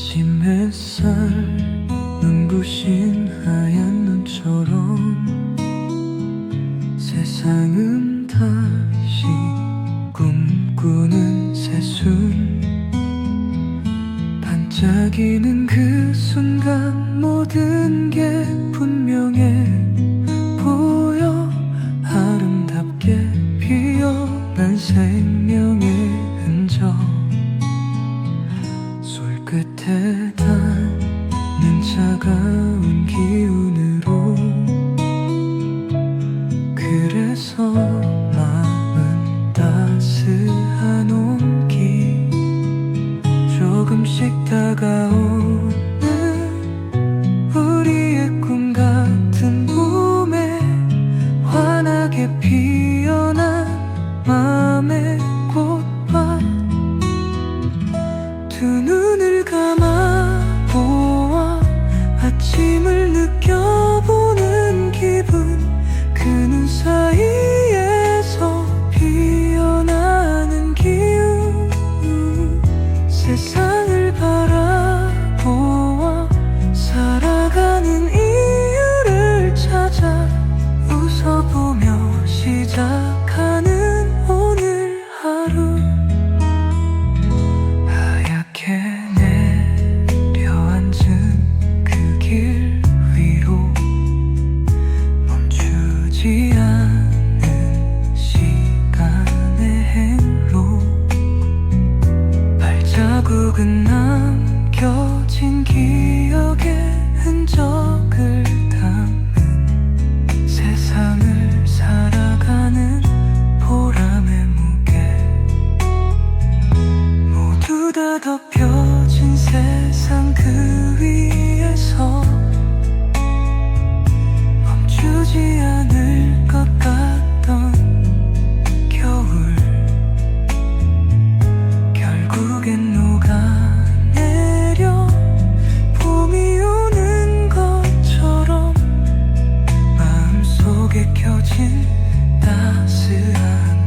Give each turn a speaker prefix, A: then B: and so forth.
A: 아침 햇살 눈부신 하얀 눈처럼 세상은 다시 꿈꾸는 새순. 반짝이는 그 순간 모든 게 분명해 보여. 아름답게 피어난 생명의 흔적. 끝에 닿는 차가 시작하는 오늘 하루. 하얗게 내려앉은 그 길 위로 멈추지 않은 시간의 행로. 발자국은 다 덮여진 세상 그 위에 멈추지 않을 것 같던 겨울. 결국엔 녹아내려 봄이 오는 것처럼 마음속에 켜진 따스한